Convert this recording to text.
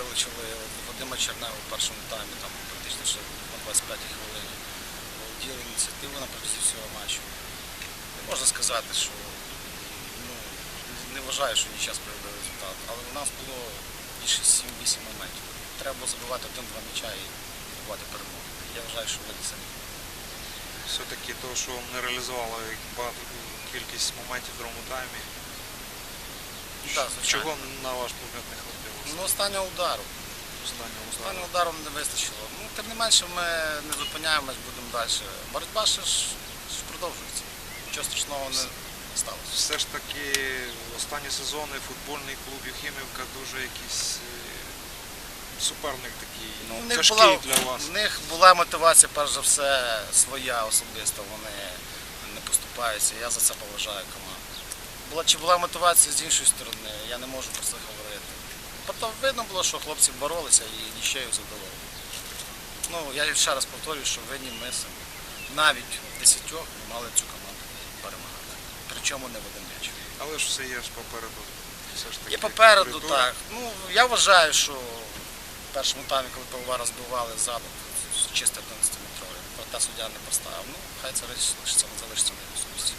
вилучили Вадима Чернева в першому таймі, там практично ще на 25-й хвилині. Володіли ініціативу на протязі всього матчу. Не можна сказати, що ну, не вважаю, що ні час приведе результат. Але у нас було більше 7-8 моментів. Треба було забивати один-два м'яча і бувати перемогу. Я вважаю, що ми самі. Все-таки то, що не реалізували багато кількість моментів в другому таймі. Так, звичайно. Чого на ваш погляд не хватило? Ну, останнього удару. Останнього Останнього удару. удару не вистачило. Ну, тим не менше, ми не зупиняємось, будемо далі. Боротьба ще ж, ж продовжується. Нічого страшного не сталося. Все ж таки останні сезони футбольний клуб Юхімівка дуже якийсь е, суперник такий Ну, в них тяжкий була, для вас. в них була мотивація, перш за все, своя особиста. Вони не поступаються. Я за це поважаю команду. Була, чи була мотивація з іншої сторони, я не можу про це говорити. Тобто видно було, що хлопці боролися і нічею задоволені. Ну, я ще раз повторюю, що винні ми самі. Навіть в десятьох ми мали цю команду перемагати. Причому не в один м'яч. Але ж все є ж попереду. Все ж таки Є попереду, коридор. так. Ну, я вважаю, що в першому таймі, коли пивовара збивали ззаду, чисто 11 метровий, проте суддя не поставив. Ну, хай це лишиться, залишиться на особисті.